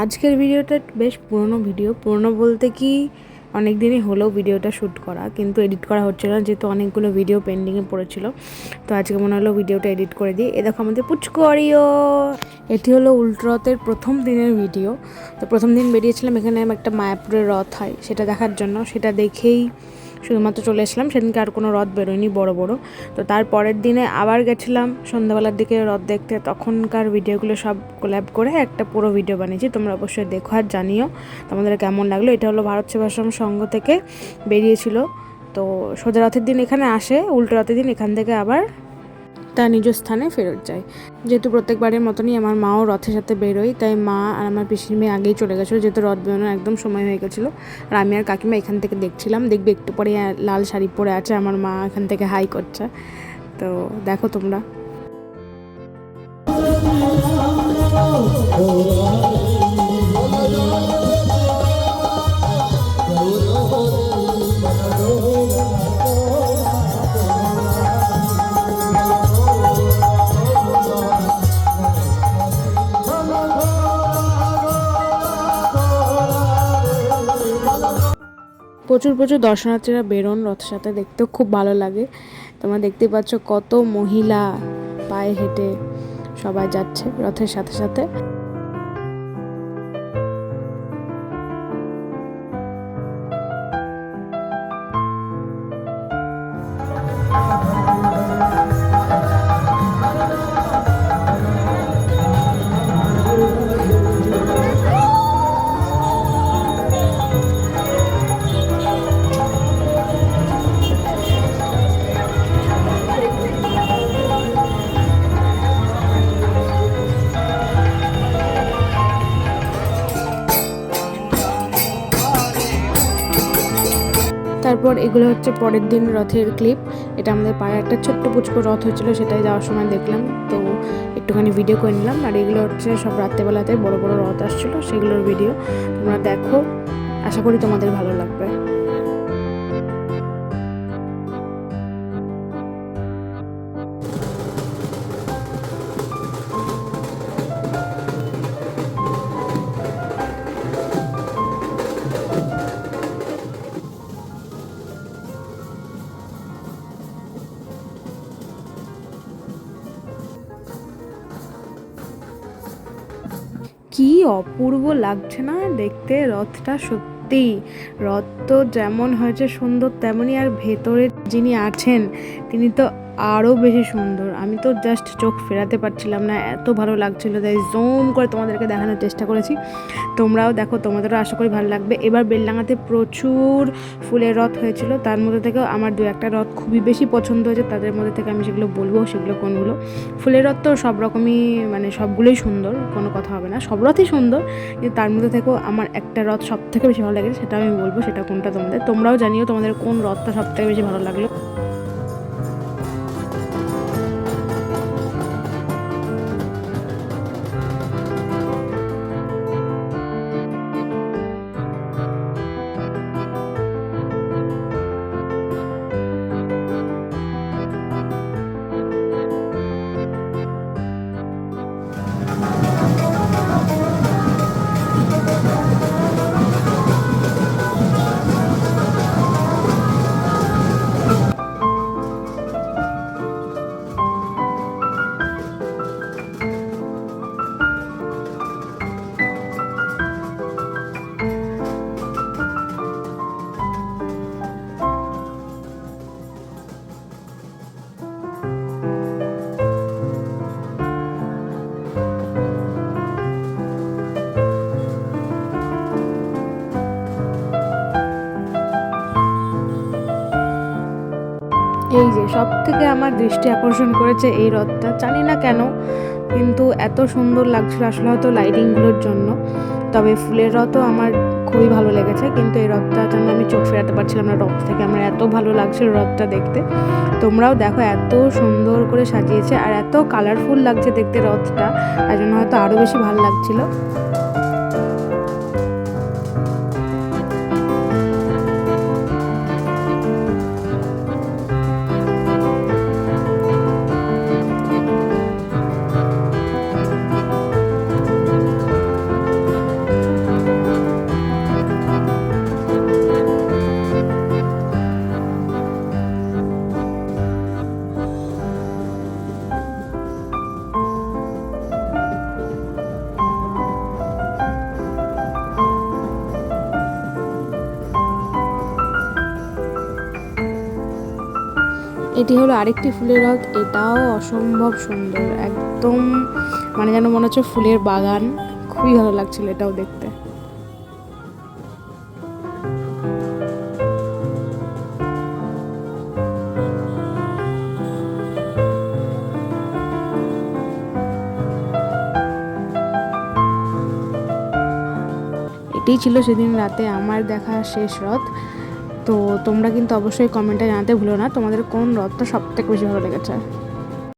আজকের ভিডিওটা বেশ পুরনো ভিডিও। পুরনো বলতে কি, অনেক দিনই হলো ভিডিওটা শ্যুট করা, কিন্তু এডিট করা হচ্ছিল না, যেহেতু অনেকগুলো ভিডিও পেন্ডিংয়ে পড়েছিল। তো আজকে মনে হলো ভিডিওটা এডিট করে দিই। এ দেখো আমাদের পুচকরিও এটি হলো উল্টরথের প্রথম দিনের ভিডিও। তো প্রথম দিন বেরিয়েছিলাম, এখানে একটা মায়াপুরের রথ হয়, সেটা দেখার জন্য। সেটা দেখেই শুধুমাত্র চলে এসলাম সেদিনকে আর কোনো রথ বেরোয়নি বড় বড়। তো তার পরের দিনে আবার গেছিলাম, সন্ধ্যাবেলার দিকে রথ দেখতে। তখনকার ভিডিওগুলো সব কোল্যাব করে একটা পুরো ভিডিও বানিয়েছি, তোমরা অবশ্যই দেখো আর জানিও তোমাদের কেমন লাগল। এটা হলো ভারত সেবাশ্রম সংঘ থেকে বেরিয়েছিল। তো সোজা রথের দিন এখানে আসে, উল্টো রথের দিন এখান থেকে আবার তার নিজ স্থানে ফেরত যায়। যেহেতু প্রত্যেকবারের মতনই আমার মাও রথের সাথে বেরোয় তাই মা আর আমার পিসির মেয়ে আগেই চলে গেছিল, যেহেতু রথ বেরোনোর একদম সময় হয়ে গেছিল। আর আমি আর কাকিমা এখান থেকে দেখছিলাম, দেখবে একটু পরে লাল শাড়ি পরে আছে, আমার মা এখান থেকে হাই করছে। তো দেখো তোমরা। প্রচুর প্রচুর দর্শনার্থীরা বেরোন রথের সাথে দেখতেও খুব ভালো লাগে। তোমরা দেখতে পাচ্ছ কত মহিলা পায়ে হেঁটে সবাই যাচ্ছে রথের সাথে সাথে। তারপর এগুলো হচ্ছে পরের দিন রথের ক্লিপ এটা আমাদের পাড়ায় একটা ছোট্ট পুচকো রথ হয়েছিল সেটাই যাওয়ার সময় দেখলাম। তো একটুখানি ভিডিও করে নিলাম। আর এগুলো হচ্ছে সব রাত্রেবেলাতে বড় বড় রথ আসছিল, সেগুলোর ভিডিও তোমরা দেখো। আশা করি তোমাদের ভালো লাগবে। কি অপূর্ব লাগছে না দেখতে রথটা সত্যি রথ তো যেমন হয়েছে সুন্দর তেমনই আর ভেতরে যিনি আছেন, তিনি তো আরও বেশি সুন্দর। আমি তো জাস্ট চোখ ফেরাতে পারছিলাম না, এত ভালো লাগছিল। তাই জুম করে তোমাদেরকে দেখানোর চেষ্টা করেছি। তোমরাও দেখো, তোমাদেরও আশা করি ভালো লাগবে। এবার বেলডাঙাতে প্রচুর ফুলের রথ হয়েছিল। তার মধ্যে থেকেও আমার দু একটা রথ খুবই বেশি পছন্দ হয়েছে। তাদের মধ্যে থেকে আমি সেগুলো বলব, সেগুলো কোনগুলো। ফুলের রথ তো সব রকমই মানে সবগুলোই সুন্দর, কোনো কথা হবে না। সব রথই সুন্দর, কিন্তু তার মধ্যে থেকেও আমার একটা রথ সব থেকে বেশি ভালো লাগে সেটা আমি বলব, সেটা কোনটা তোমাদের? তোমরাও জানিও তোমাদের কোন রথটা সব থেকে বেশি ভালো লাগল এই যে সব থেকে আমার দৃষ্টি আকর্ষণ করেছে এই রথটা জানি না কেন, কিন্তু এত সুন্দর লাগছিল আসলে হয়তো লাইটিংগুলোর জন্য। তবে ফুলের রথও আমার খুবই ভালো লেগেছে, কিন্তু এই রথটার জন্য আমি চোখ ফেরাতে পারছিলাম না রথ থেকে। আমার এত ভালো লাগছিল রথটা দেখতে। তোমরাও দেখো এত সুন্দর করে সাজিয়েছে আর এত কালারফুল লাগছে দেখতে রথটা তার জন্য হয়তো আরও বেশি ভালো লাগছিল। এটি হলো আরেকটি ফুলের রথ। এটাও অসম্ভব সুন্দর, একদম মানে যেন মনে হচ্ছে ফুলের বাগান। খুবই ভালো লাগছিল এটাও দেখতে। এটাই ছিল সেদিন রাতে আমার দেখা শেষ রথ। তো তোমরা কিন্তু অবশ্যই কমেন্টে জানাতে ভুলো না। তোমাদের কোন রথটা সব থেকে বেশি ভালো লেগেছে?